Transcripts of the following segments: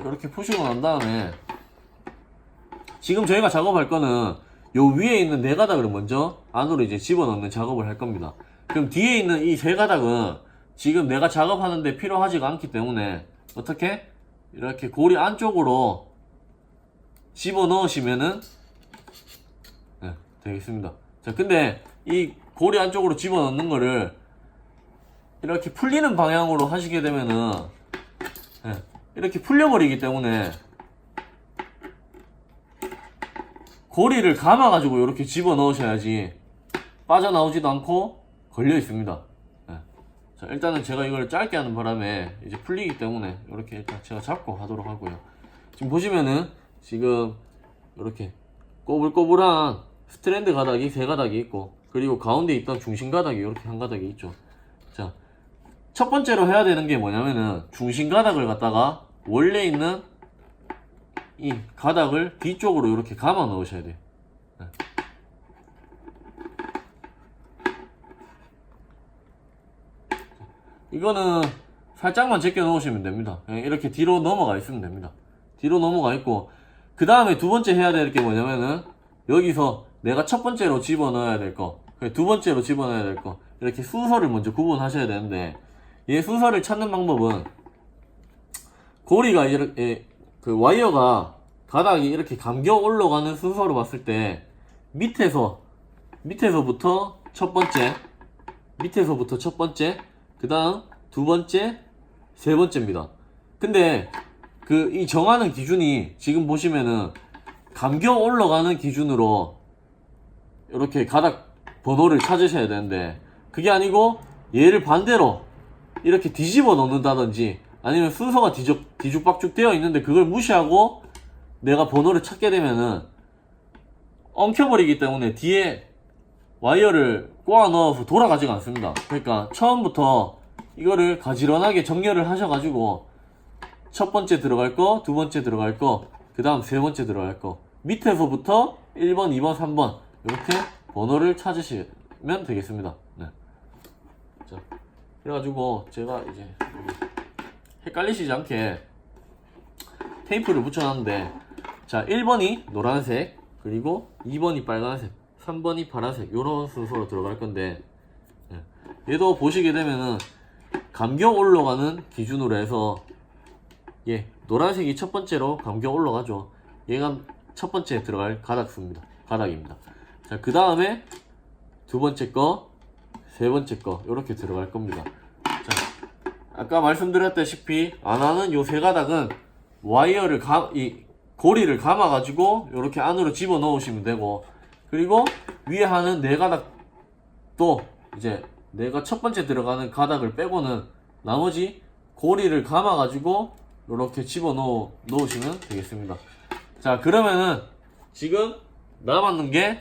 이렇게 푸시고 난 다음에 지금 저희가 작업할 거는 요 위에 있는 네 가닥을 먼저 안으로 이제 집어넣는 작업을 할 겁니다. 그럼 뒤에 있는 이 세 가닥은 지금 내가 작업하는데 필요하지가 않기 때문에 어떻게 이렇게 고리 안쪽으로 집어 넣으시면은 네, 되겠습니다. 자, 근데 이 고리 안쪽으로 집어 넣는 거를 이렇게 풀리는 방향으로 하시게 되면은 네, 이렇게 풀려버리기 때문에 고리를 감아가지고 이렇게 집어 넣으셔야지 빠져나오지도 않고 걸려 있습니다. 네. 자, 일단은 제가 이걸 짧게 하는 바람에 이제 풀리기 때문에 이렇게 일단 제가 잡고 하도록 하고요. 지금 보시면은 지금 이렇게 꼬불꼬불한 스트랜드 가닥이 세 가닥이 있고 그리고 가운데 있던 중심 가닥이 이렇게 한 가닥이 있죠. 자, 첫 번째로 해야 되는 게 뭐냐면은 중심 가닥을 갖다가 원래 있는 이 가닥을 뒤쪽으로 이렇게 감아 넣으셔야 돼요. 네. 이거는 살짝만 제껴 놓으시면 됩니다. 이렇게 뒤로 넘어가 있으면 됩니다. 뒤로 넘어가 있고 그 다음에 두 번째 해야 될 게 뭐냐면은 여기서 내가 첫 번째로 집어넣어야 될 거, 그두 번째로 집어넣어야 될 거, 이렇게 순서를 먼저 구분하셔야 되는데 이 순서를 찾는 방법은 고리가 이렇게 그 와이어가 가닥이 이렇게 감겨 올라가는 순서로 봤을 때 밑에서 밑에서부터 첫 번째 밑에서부터 첫 번째 그 다음 두 번째 세 번째입니다. 근데 그 이 정하는 기준이 지금 보시면은 감겨 올라가는 기준으로 이렇게 가닥 번호를 찾으셔야 되는데 그게 아니고 얘를 반대로 이렇게 뒤집어 놓는다든지 아니면 순서가 뒤죽, 뒤죽박죽 되어 있는데 그걸 무시하고 내가 번호를 찾게 되면은 엉켜버리기 때문에 뒤에 와이어를 꼬아 넣어서 돌아가지가 않습니다. 그러니까 처음부터 이거를 가지런하게 정렬을 하셔가지고 첫 번째 들어갈 거, 두 번째 들어갈 거, 그 다음 세 번째 들어갈 거 밑에서부터 1번, 2번, 3번 이렇게 번호를 찾으시면 되겠습니다. 네. 자, 그래가지고 제가 이제 헷갈리시지 않게 테이프를 붙여놨는데 자 1번이 노란색 그리고 2번이 빨간색 3번이 파란색 이런 순서로 들어갈 건데 예. 얘도 보시게 되면은 감겨 올라가는 기준으로 해서 예 노란색이 첫 번째로 감겨 올라가죠. 얘가 첫 번째 들어갈 가닥수입니다. 가닥입니다. 자 그 다음에 두 번째 거 세 번째 거 이렇게 들어갈 겁니다 자 아까 말씀드렸다시피 안 하는 요 세 가닥은 와이어를 가, 이 고리를 감아 가지고 이렇게 안으로 집어 넣으시면 되고 그리고 위에 하는 네 가닥도 이제 내가 첫 번째 들어가는 가닥을 빼고는 나머지 고리를 감아 가지고 이렇게 집어 넣어 놓으시면 되겠습니다. 자 그러면은 지금 남았는 게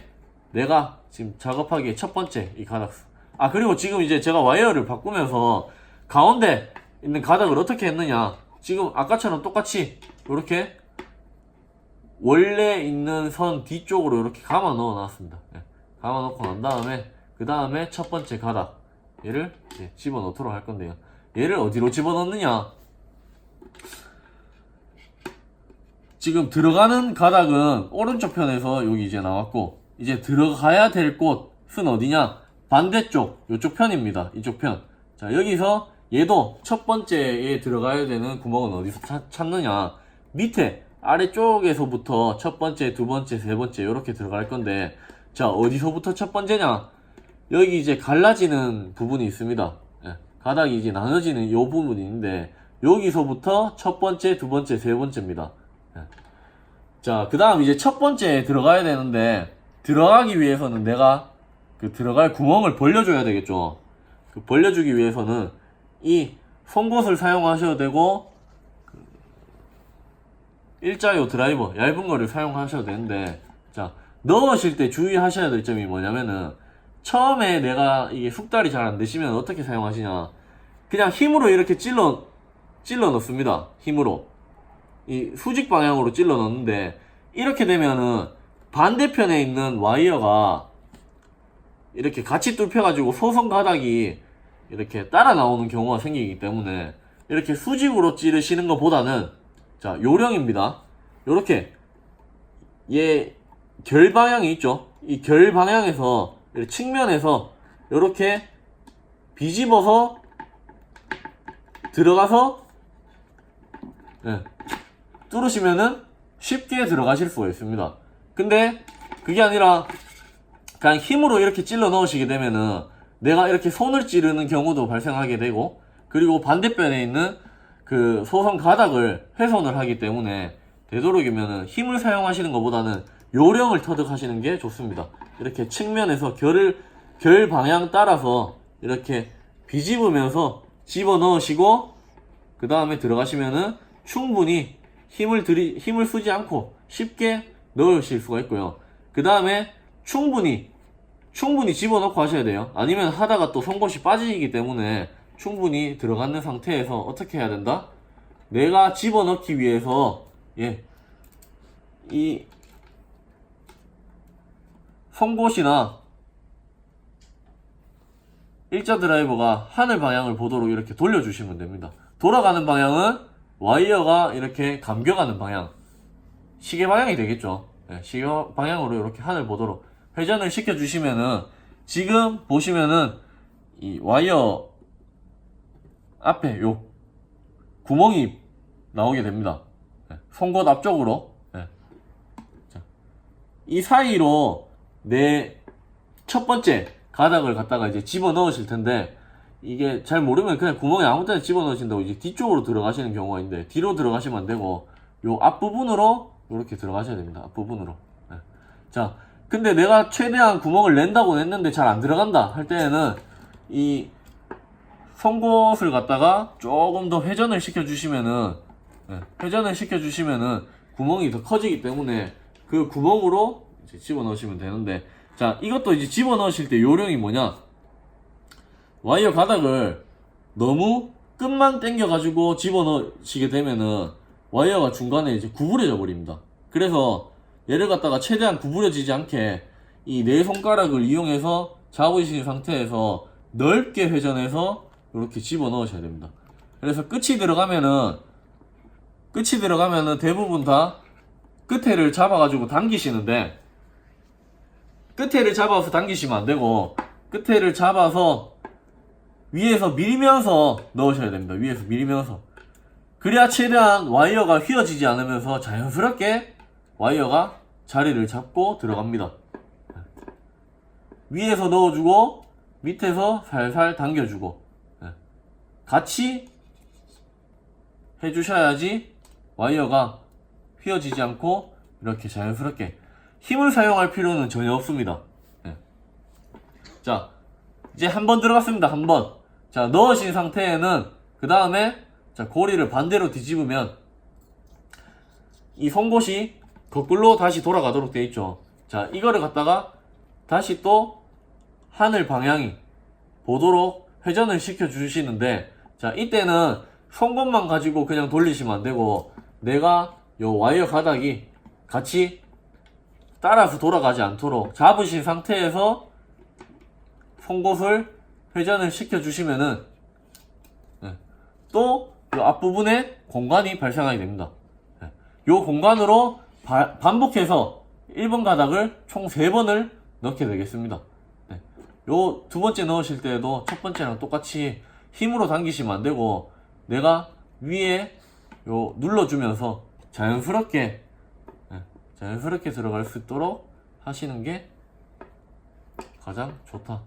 내가 지금 작업하기에 첫 번째 이 가닥수. 아 그리고 지금 이제 제가 와이어를 바꾸면서 가운데 있는 가닥을 어떻게 했느냐. 지금 아까처럼 똑같이 이렇게 원래 있는 선 뒤쪽으로 이렇게 감아 넣어 놨습니다. 예, 감아 놓고 난 다음에 그 다음에 첫 번째 가닥 얘를 집어 넣도록 할 건데요. 얘를 어디로 집어 넣느냐. 지금 들어가는 가닥은 오른쪽 편에서 여기 이제 나왔고 이제 들어가야 될 곳은 어디냐 반대쪽 이쪽 편입니다. 이쪽 편자 여기서 얘도 첫 번째에 들어가야 되는 구멍은 어디서 찾, 찾느냐. 밑에 아래쪽에서부터 첫 번째 두 번째 세 번째 이렇게 들어갈 건데 자 어디서부터 첫 번째냐? 여기 이제 갈라지는 부분이 있습니다. 예, 가닥이 이제 나눠지는 요 부분이 있는데 여기서부터 첫 번째 두 번째 세 번째입니다. 예. 자, 그 다음 이제 첫 번째에 들어가야 되는데, 들어가기 위해서는 내가 그 들어갈 구멍을 벌려줘야 되겠죠. 그 벌려주기 위해서는 이 송곳을 사용하셔도 되고, 그 일자요 드라이버, 얇은 거를 사용하셔도 되는데, 자, 넣으실 때 주의하셔야 될 점이 뭐냐면은, 처음에 내가 이게 숙달이 잘 안 되시면 어떻게 사용하시냐. 그냥 힘으로 이렇게 찔러, 찔러 넣습니다. 힘으로. 이 수직 방향으로 찔러 넣는데 이렇게 되면은 반대편에 있는 와이어가 이렇게 같이 뚫혀가지고 소선 가닥이 이렇게 따라 나오는 경우가 생기기 때문에 이렇게 수직으로 찌르시는 것보다는 자, 요령입니다. 요렇게 얘 결 방향이 있죠. 이 결 방향에서 이렇게 측면에서 요렇게 비집어서 들어가서 예, 뚫으시면은 쉽게 들어가실 수가 있습니다. 근데 그게 아니라 그냥 힘으로 이렇게 찔러 넣으시게 되면은 내가 이렇게 손을 찌르는 경우도 발생하게 되고 그리고 반대편에 있는 그 소선 가닥을 훼손을 하기 때문에 되도록이면은 힘을 사용하시는 것보다는 요령을 터득하시는 게 좋습니다. 이렇게 측면에서 결을 결 방향 따라서 이렇게 비집으면서 집어 넣으시고 그 다음에 들어가시면은 충분히 힘을 들이 힘을 쓰지 않고 쉽게 넣으실 수가 있고요. 그 다음에 충분히 충분히 집어넣고 하셔야 돼요. 아니면 하다가 또 송곳이 빠지기 때문에 충분히 들어가는 상태에서 어떻게 해야 된다? 내가 집어넣기 위해서 예, 이 송곳이나 일자 드라이버가 하늘 방향을 보도록 이렇게 돌려주시면 됩니다. 돌아가는 방향은 와이어가 이렇게 감겨가는 방향, 시계 방향이 되겠죠. 예, 시계 방향으로 이렇게 하늘 보도록 회전을 시켜주시면은 지금 보시면은 이 와이어 앞에 요 구멍이 나오게 됩니다. 예, 송곳 앞쪽으로 예. 자, 이 사이로 내 첫 번째 가닥을 갖다가 이제 집어 넣으실 텐데 이게 잘 모르면 그냥 구멍에 아무 데나 집어 넣으신다고 이제 뒤쪽으로 들어가시는 경우가 있는데 뒤로 들어가시면 안 되고 요 앞부분으로 이렇게 들어가셔야 됩니다. 앞부분으로. 예. 자, 근데 내가 최대한 구멍을 낸다고 냈는데 잘 안 들어간다 할 때에는 이 송곳을 갖다가 조금 더 회전을 시켜주시면은 예, 회전을 시켜주시면은 구멍이 더 커지기 때문에 그 구멍으로 이제 집어넣으시면 되는데 자 이것도 이제 집어넣으실 때 요령이 뭐냐? 와이어 가닥을 너무 끝만 당겨 가지고 집어넣으시게 되면은 와이어가 중간에 이제 구부려져 버립니다. 그래서 얘를 갖다가 최대한 구부려지지 않게 이 네 손가락을 이용해서 잡으신 상태에서 넓게 회전해서 이렇게 집어 넣으셔야 됩니다. 그래서 끝이 들어가면은 끝이 들어가면은 대부분 다 끝에를 잡아가지고 당기시는데 끝에를 잡아서 당기시면 안 되고 끝에를 잡아서 위에서 밀면서 넣으셔야 됩니다. 위에서 밀면서 그래야 최대한 와이어가 휘어지지 않으면서 자연스럽게 와이어가 자리를 잡고 들어갑니다. 위에서 넣어주고 밑에서 살살 당겨주고 예. 같이 해주셔야지 와이어가 휘어지지 않고 이렇게 자연스럽게 힘을 사용할 필요는 전혀 없습니다. 예. 자, 이제 한 번 들어갔습니다. 한 번. 자, 넣으신 상태에는 그 다음에 자 고리를 반대로 뒤집으면 이 송곳이 거꾸로 다시 돌아가도록 되어 있죠. 자, 이거를 갖다가 다시 또 하늘 방향이 보도록 회전을 시켜 주시는데 자, 이때는 송곳만 가지고 그냥 돌리시면 안 되고 내가 요 와이어 가닥이 같이 따라서 돌아가지 않도록 잡으신 상태에서 송곳을 회전을 시켜 주시면은 네, 또이 앞부분에 공간이 발생하게 됩니다. 네, 요 공간으로 바- 반복해서 1번 가닥을 총 3번을 넣게 되겠습니다. 네, 요두 번째 넣으실 때에도 첫 번째랑 똑같이 힘으로 당기시면 안 되고 내가 위에 요 눌러주면서 자연스럽게 네, 자연스럽게 들어갈 수 있도록 하시는 게 가장 좋다.